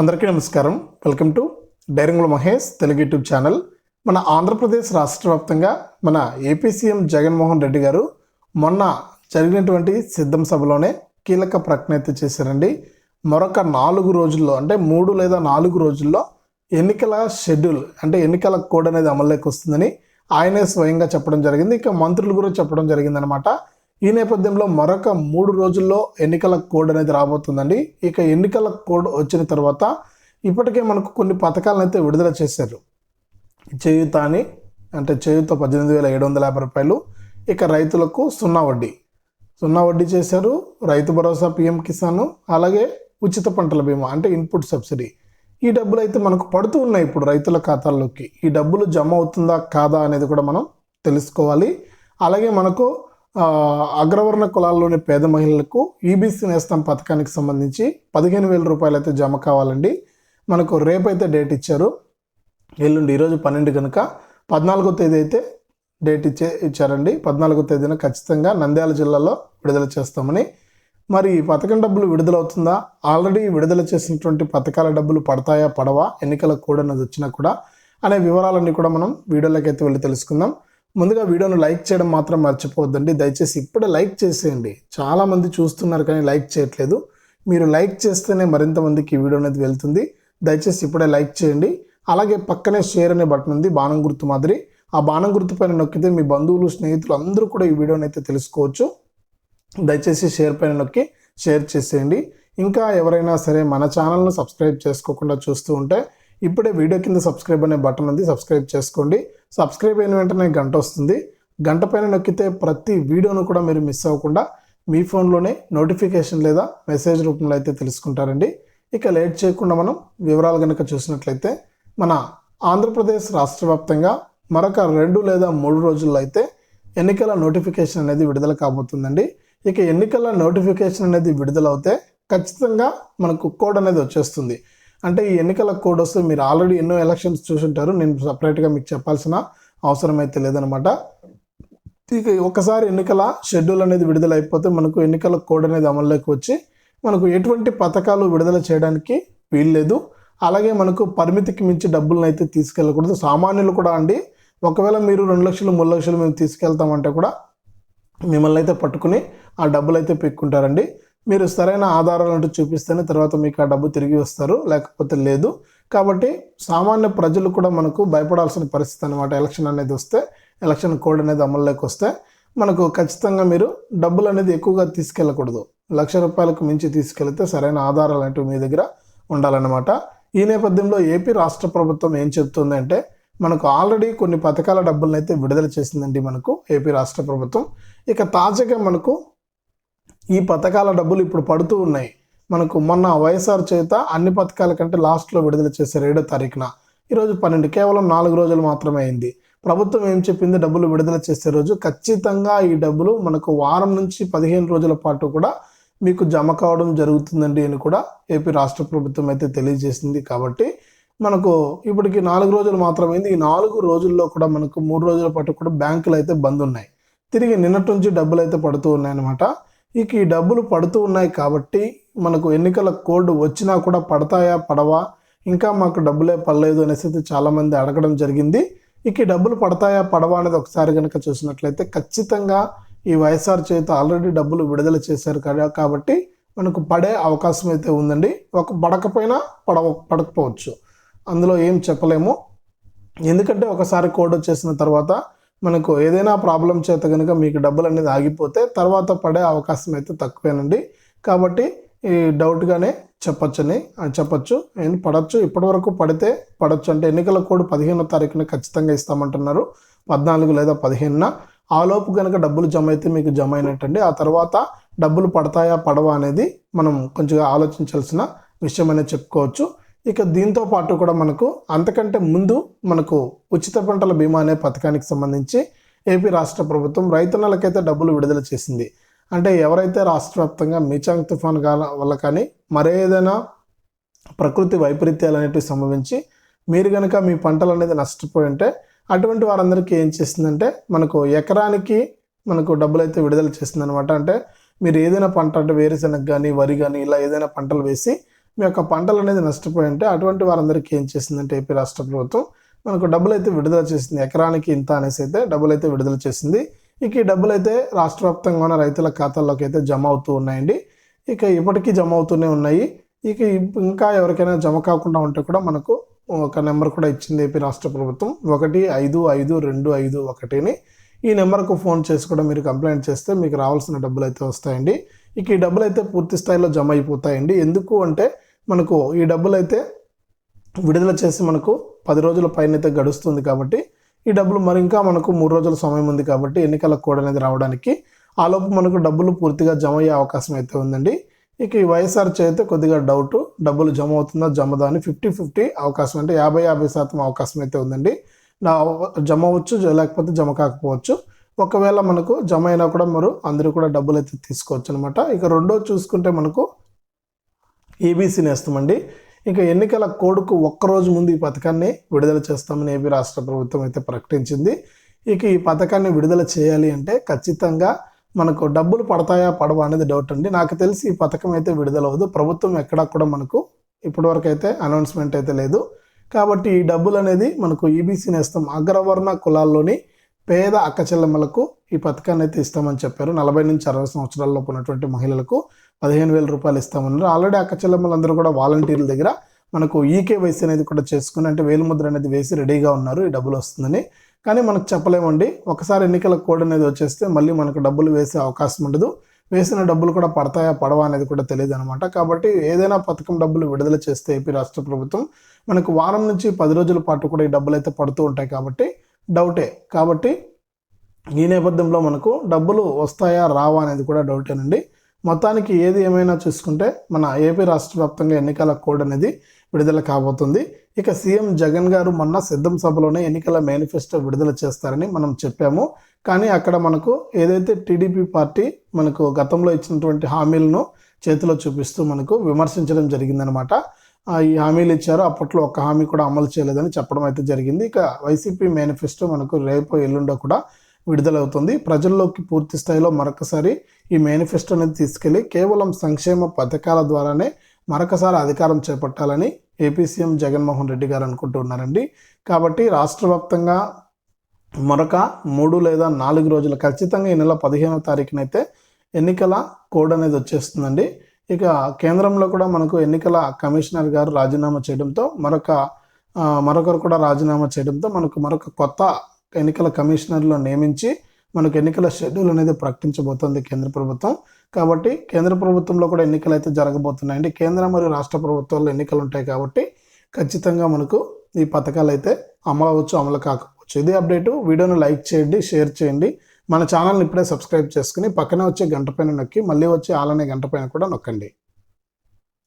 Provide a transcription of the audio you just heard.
అందరికీ నమస్కారం. Welcome to డైరింగ్లో మహేష్ తెలుగు యూట్యూబ్ ఛానల్. మన ఆంధ్రప్రదేశ్ రాష్ట్ర వ్యాప్తంగా మన ఏపీ సీఎం జగన్మోహన్ రెడ్డి గారు మొన్న జరిగినటువంటి సిద్ధం సభలోనే కీలక ప్రకటన అయితే చేశారండి. మరొక నాలుగు రోజుల్లో అంటే మూడు లేదా నాలుగు రోజుల్లో ఎన్నికల షెడ్యూల్ అంటే ఎన్నికల కోడ్ అనేది అమల్లోకి వస్తుందని ఆయనే స్వయంగా చెప్పడం జరిగింది. ఇక మంత్రులు కూడా చెప్పడం జరిగిందనమాట ఈ నేపథ్యంలో మరొక మూడు రోజుల్లో ఎన్నికల కోడ్ అనేది రాబోతుందండి. ఇక ఎన్నికల కోడ్ వచ్చిన తర్వాత ఇప్పటికే మనకు కొన్ని పథకాలను అయితే విడుదల చేశారు. చేయుత అని అంటే చేయుత పద్దెనిమిది వేల ఏడు వందల యాభై రూపాయలు. ఇక రైతులకు సున్నా వడ్డీ. సున్నా వడ్డీ చేశారు. రైతు భరోసా పిఎం కిసాన్ అలాగే ఉచిత పంటల బీమా అంటే ఇన్పుట్ సబ్సిడీ. ఈ డబ్బులు అయితే మనకు పడుతూ ఉన్నాయి ఇప్పుడు రైతుల ఖాతాల్లోకి. ఈ డబ్బులు జమ అవుతుందా కాదా అనేది కూడా మనం తెలుసుకోవాలి. అలాగే మనకు అగ్రవర్ణ కులాల్లోని పేద మహిళలకు ఈబీసీ నేస్తం పథకానికి సంబంధించి పదిహేను వేల రూపాయలు అయితే జమ కావాలండి. మనకు రేపైతే డేట్ ఇచ్చారు. ఎల్లుండి ఈరోజు పన్నెండు కనుక పద్నాలుగో తేదీ అయితే డేట్ ఇచ్చే ఇచ్చారండి. పద్నాలుగో తేదీన ఖచ్చితంగా నంద్యాల జిల్లాలో విడుదల చేస్తామని. మరి ఈ పథకం డబ్బులు విడుదలవుతుందా? ఆల్రెడీ విడుదల చేసినటువంటి పథకాల డబ్బులు పడతాయా పడవా? ఎన్నికల కోడ్ వచ్చినా కూడా అనే వివరాలన్నీ కూడా మనం వీడియోలోకి అయితే వెళ్ళి తెలుసుకుందాం. ముందుగా వీడియోను లైక్ చేయడం మాత్రం మర్చిపోవద్దండి. దయచేసి ఇప్పుడే లైక్ చేసేయండి. చాలామంది చూస్తున్నారు కానీ లైక్ చేయట్లేదు. మీరు లైక్ చేస్తేనే మరింత మందికి ఈ వీడియో అనేది వెళ్తుంది. దయచేసి ఇప్పుడే లైక్ చేయండి. అలాగే పక్కనే షేర్ అనే బటన్ ఉంది బాణం గుర్తు మాదిరి. ఆ బాణం గుర్తు పైన నొక్కితే మీ బంధువులు స్నేహితులు అందరూ కూడా ఈ వీడియోని అయితే తెలుసుకోవచ్చు. దయచేసి షేర్ పైన నొక్కి షేర్ చేసేయండి. ఇంకా ఎవరైనా సరే మన ఛానల్ను సబ్స్క్రైబ్ చేసుకోకుండా చూస్తూ ఉంటే ఇప్పుడే వీడియో కింద సబ్స్క్రైబ్ అనే బటన్ ఉంది సబ్స్క్రైబ్ చేసుకోండి. సబ్స్క్రైబ్ అయిన వెంటనే గంట వస్తుంది. గంట పైన నొక్కితే ప్రతి వీడియోను కూడా మీరు మిస్ అవ్వకుండా మీ ఫోన్లోనే నోటిఫికేషన్ లేదా మెసేజ్ రూపంలో అయితే తెలుసుకుంటారండి. ఇక లేట్ చేయకుండా మనం వివరాలు కనుక చూసినట్లయితే మన ఆంధ్రప్రదేశ్ రాష్ట్ర వ్యాప్తంగా మరొక రెండు లేదా మూడు రోజుల్లో అయితే ఎన్నికల నోటిఫికేషన్ అనేది విడుదల కాబోతుందండి. ఇక ఎన్నికల నోటిఫికేషన్ అనేది విడుదలవుతే ఖచ్చితంగా మనకు కోడ్ అనేది వచ్చేస్తుంది. అంటే ఈ ఎన్నికల కోడ్ వస్తే మీరు ఆల్రెడీ ఎన్నో ఎలక్షన్స్ చూసుంటారు. నేను సపరేట్గా మీకు చెప్పాల్సిన అవసరం అయితే లేదనమాట ఇక ఒకసారి ఎన్నికల షెడ్యూల్ అనేది విడుదల అయిపోతే మనకు ఎన్నికల కోడ్ అనేది అమల్లోకి వచ్చి మనకు ఎటువంటి పథకాలు విడుదల చేయడానికి వీల్లేదు. అలాగే మనకు పరిమితికి మించి డబ్బులను అయితే తీసుకెళ్ళకూడదు. సామాన్యులు కూడా అండి ఒకవేళ మీరు రెండు లక్షలు మూడు లక్షలు మేము తీసుకెళ్తామంటే కూడా మిమ్మల్ని అయితే పట్టుకుని ఆ డబ్బులు అయితే పెక్కుంటారండి. మీరు సరైన ఆధారాలు అంటూ చూపిస్తేనే తర్వాత మీకు ఆ డబ్బు తిరిగి వస్తారు లేకపోతే లేదు. కాబట్టి సామాన్య ప్రజలు కూడా మనకు భయపడాల్సిన పరిస్థితి అనమాట ఎలక్షన్ అనేది వస్తే ఎలక్షన్ కోడ్ అనేది అమల్లోకి వస్తే మనకు ఖచ్చితంగా మీరు డబ్బులు అనేది ఎక్కువగా తీసుకెళ్ళకూడదు. లక్ష రూపాయలకు మించి తీసుకెళ్తే సరైన ఆధారాలు అంటూ మీ దగ్గర ఉండాలన్నమాట. ఈ నేపథ్యంలో ఏపీ రాష్ట్ర ప్రభుత్వం ఏం చెప్తుంది అంటే మనకు ఆల్రెడీ కొన్ని పథకాల డబ్బులను అయితే విడుదల చేసిందండి మనకు ఏపీ రాష్ట్ర ప్రభుత్వం. ఇక తాజాగా మనకు ఈ పథకాల డబ్బులు ఇప్పుడు పడుతూ ఉన్నాయి. మనకు మొన్న వైఎస్ఆర్ చేత అన్ని పథకాల కంటే లాస్ట్లో విడుదల చేశారు ఏడో తారీఖున. ఈరోజు పన్నెండు కేవలం నాలుగు రోజులు మాత్రమే అయింది. ప్రభుత్వం ఏం చెప్పింది? డబ్బులు విడుదల చేసే రోజు ఖచ్చితంగా ఈ డబ్బులు మనకు వారం నుంచి పదిహేను రోజుల పాటు కూడా మీకు జమ కావడం జరుగుతుందండి అని కూడా ఏపీ రాష్ట్ర ప్రభుత్వం అయితే తెలియజేసింది. కాబట్టి మనకు ఇప్పటికి నాలుగు రోజులు మాత్రమైంది ఈ నాలుగు రోజుల్లో కూడా మనకు మూడు రోజుల పాటు కూడా బ్యాంకులు అయితే బంద్ ఉన్నాయి. తిరిగి నిన్నటి నుంచి డబ్బులు అయితే పడుతూ ఉన్నాయన్నమాట. ఇక ఈ డబ్బులు పడుతూ ఉన్నాయి కాబట్టి మనకు ఎన్నికల కోడ్ వచ్చినా కూడా పడతాయా పడవా? ఇంకా మాకు డబ్బులే పడలేదు అనేసి అయితే చాలామంది అడగడం జరిగింది. ఇక ఈ డబ్బులు పడతాయా పడవా అనేది ఒకసారి కనుక చూసినట్లయితే ఖచ్చితంగా ఈ వైఎస్ఆర్ చేత ఆల్రెడీ డబ్బులు విడుదల చేశారు కదా కాబట్టి మనకు పడే అవకాశం అయితే ఉందండి. ఒక పడకపోయినా పడవ పడకపోవచ్చు. అందులో ఏం చెప్పలేము. ఎందుకంటే ఒకసారి కోడ్ వచ్చేసిన తర్వాత మనకు ఏదైనా ప్రాబ్లం చేత కనుక మీకు డబ్బులు అనేది ఆగిపోతే తర్వాత పడే అవకాశం అయితే తక్కువేనండి. కాబట్టి ఈ డౌట్గానే చెప్పచ్చని చెప్పచ్చు. చెప్పొచ్చు పడచ్చు. పడవచ్చు ఇప్పటివరకు పడితే పడవచ్చు అంటే ఎన్నికల కోడ్ పదిహేనో తారీఖున ఖచ్చితంగా ఇస్తామంటున్నారు. పద్నాలుగు లేదా పదిహేనున. ఆలోపు కనుక డబ్బులు జమ అయితే మీకు జమ అయినట్టండి. ఆ తర్వాత డబ్బులు పడతాయా పడవా అనేది మనం కొంచెం ఆలోచించాల్సిన విషయం అనేది చెప్పుకోవచ్చు. ఇక దీంతో పాటు కూడా మనకు అంతకంటే ముందు మనకు ఉచిత పంటల బీమా అనే పథకానికి సంబంధించి ఏపీ రాష్ట్ర ప్రభుత్వం రైతన్నలకైతే డబ్బులు విడుదల చేసింది. అంటే ఎవరైతే రాష్ట్ర వ్యాప్తంగా మీచాంగ్ తుఫాన్ గాల వల్ల కానీ మరేదైనా ప్రకృతి వైపరీత్యాలు అనేటివి సంభవించి మీరు కనుక మీ పంటలు అనేది నష్టపోయి ఉంటే అటువంటి వారందరికీ ఏం చేసిందంటే మనకు ఎకరానికి మనకు డబ్బులు అయితే విడుదల చేసిందనమాట అంటే మీరు ఏదైనా పంట అంటే వేరుశెనగ కానీ వరి కానీ ఇలా ఏదైనా పంటలు వేసి మీ యొక్క పంటలు అనేది నష్టపోయి ఉంటే అటువంటి వారందరికీ ఏం చేసిందంటే ఏపీ రాష్ట్ర ప్రభుత్వం మనకు డబ్బులు అయితే విడుదల చేసింది. ఎకరానికి ఇంత అనేసి అయితే డబ్బులు అయితే విడుదల చేసింది. ఇక ఈ డబ్బులు అయితే రాష్ట్ర వ్యాప్తంగా ఉన్న రైతుల ఖాతాల్లోకి అయితే జమ అవుతూ ఉన్నాయండి. ఇక ఇప్పటికీ జమ అవుతూనే ఉన్నాయి. ఇక ఇంకా ఎవరికైనా జమ కాకుండా ఉంటే కూడా మనకు ఒక నెంబర్ కూడా ఇచ్చింది ఏపీ రాష్ట్ర ప్రభుత్వం. ఒకటి ఐదు ఐదు రెండు ఐదు ఒకటిని. ఈ నెంబర్కు ఫోన్ చేసి కూడా మీరు కంప్లైంట్ చేస్తే మీకు రావాల్సిన డబ్బులు అయితే వస్తాయండి. ఇక ఈ డబ్బులు అయితే పూర్తి స్థాయిలో జమ అయిపోతాయండి. ఎందుకు అంటే మనకు ఈ డబ్బులు అయితే విడుదల చేసి మనకు పది రోజుల పైన అయితే గడుస్తుంది కాబట్టి ఈ డబ్బులు మరి ఇంకా మనకు మూడు రోజుల సమయం ఉంది కాబట్టి ఎన్నికల కోడ్ అనేది రావడానికి ఆలోపు మనకు డబ్బులు పూర్తిగా జమ అయ్యే అవకాశం అయితే ఉందండి. ఇక ఈ వైఎస్ఆర్ చేస్తే కొద్దిగా డౌట్ డబ్బులు జమ అవుతుందా జమదా అని ఫిఫ్టీ ఫిఫ్టీ అవకాశం అంటే యాభై యాభై శాతం అవకాశం అయితే ఉందండి. నా జమ అవ్వచ్చు లేకపోతే జమ కాకపోవచ్చు. ఒకవేళ మనకు జమ అయినా కూడా మరి అందరూ కూడా డబ్బులు అయితే తీసుకోవచ్చు అనమాట ఇక రెండో చూసుకుంటే మనకు ఏబీసీ నేస్తామండి. ఇక ఎన్నికల కోడ్కు ఒక్కరోజు ముందు ఈ పథకాన్ని విడుదల చేస్తామని ఏపీ రాష్ట్ర ప్రభుత్వం అయితే ప్రకటించింది. ఇక ఈ పథకాన్ని విడుదల చేయాలి అంటే ఖచ్చితంగా మనకు డబ్బులు పడతాయా పడవా అనేది డౌట్ అండి. నాకు తెలిసి ఈ పథకం అయితే విడుదల ప్రభుత్వం ఎక్కడా కూడా మనకు ఇప్పటివరకు అయితే అనౌన్స్మెంట్ అయితే లేదు. కాబట్టి ఈ డబ్బులు అనేది మనకు ఈబీసీ నేస్తాం అగ్రవర్ణ కులాల్లోని పేద అక్కచెల్లెమ్మలకు ఈ పథకాన్ని అయితే ఇస్తామని చెప్పారు. నలభై నుంచి అరవై సంవత్సరాల్లోపు ఉన్నటువంటి మహిళలకు పదిహేను వేల రూపాయలు ఇస్తామన్నారు. ఆల్రెడీ అక్క చెల్లెమ్మలందరూ కూడా వాలంటీర్ల దగ్గర మనకు ఈకేవైసీ అనేది కూడా చేసుకుని అంటే వేలుముద్ర అనేది వేసి రెడీగా ఉన్నారు. ఈ డబ్బులు వస్తుందని. కానీ మనకు చెప్పలేమండి. ఒకసారి ఎన్నికల కోడ్ అనేది వచ్చేస్తే మళ్ళీ మనకు డబ్బులు వేసే అవకాశం ఉండదు. వేసిన డబ్బులు కూడా పడతాయా పడవా అనేది కూడా తెలియదు అనమాట కాబట్టి ఏదైనా పథకం డబ్బులు విడుదల చేస్తే ఏపీ రాష్ట్ర ప్రభుత్వం మనకు వారం నుంచి పది రోజుల పాటు కూడా ఈ డబ్బులు అయితే పడుతూ ఉంటాయి కాబట్టి డౌటే. కాబట్టి ఈ నేపథ్యంలో మనకు డబ్బులు వస్తాయా రావా అనేది కూడా డౌటేనండి మొత్తానికి ఏది ఏమైనా చూసుకుంటే మన ఏపీ రాష్ట్ర వ్యాప్తంగా ఎన్నికల కోడ్ అనేది విడుదల కాబోతుంది. ఇక సీఎం జగన్ గారు మొన్న సిద్ధం సభలోనే ఎన్నికల మేనిఫెస్టో విడుదల చేస్తారని మనం చెప్పాము. కానీ అక్కడ మనకు ఏదైతే టీడీపీ పార్టీ మనకు గతంలో ఇచ్చినటువంటి హామీలను చేతిలో చూపిస్తూ మనకు విమర్శించడం జరిగిందనమాట. ఈ హామీలు ఇచ్చారు. అప్పట్లో ఒక్క హామీ కూడా అమలు చేయలేదని చెప్పడం అయితే జరిగింది. ఇక వైసీపీ మేనిఫెస్టో మనకు రేపు ఎల్లుండో కూడా విడుదలవుతుంది. ప్రజల్లోకి పూర్తి స్థాయిలో మరొకసారి ఈ మేనిఫెస్టో అనేది తీసుకెళ్ళి కేవలం సంక్షేమ పథకాల ద్వారానే మరొకసారి అధికారం చేపట్టాలని ఏపీ సీఎం జగన్మోహన్ రెడ్డి గారు అనుకుంటున్నారండి కాబట్టి రాష్ట్ర వ్యాప్తంగా మరొక మూడు లేదా నాలుగు రోజులు ఖచ్చితంగా ఈ నెల పదిహేనవ తారీఖునైతే ఎన్నికల కోడ్ అనేది వచ్చేస్తుందండి. ఇక కేంద్రంలో కూడా మనకు ఎన్నికల కమిషనర్ గారు రాజీనామా చేయడంతో మరొక మరొకరు కూడా రాజీనామా చేయడంతో మనకు మరొక కొత్త ఎన్నికల కమిషనర్లో నియమించి మనకు ఎన్నికల షెడ్యూల్ అనేది ప్రకటించబోతోంది కేంద్ర ప్రభుత్వం. కాబట్టి కేంద్ర ప్రభుత్వంలో కూడా ఎన్నికలు అయితే జరగబోతున్నాయండి. కేంద్ర మరియు రాష్ట్ర ప్రభుత్వాల్లో ఎన్నికలు ఉంటాయి కాబట్టి ఖచ్చితంగా మనకు ఈ పథకాలు అయితే అమలు అవ్వచ్చు అమలు కాకపోవచ్చు. ఇదే అప్డేటు. వీడియోను లైక్ చేయండి షేర్ చేయండి. మన ఛానల్ని ఇప్పుడే సబ్స్క్రైబ్ చేసుకుని పక్కనే వచ్చే గంట పైన నొక్కి మళ్ళీ వచ్చే ఆలనే గంట పైన కూడా నొక్కండి.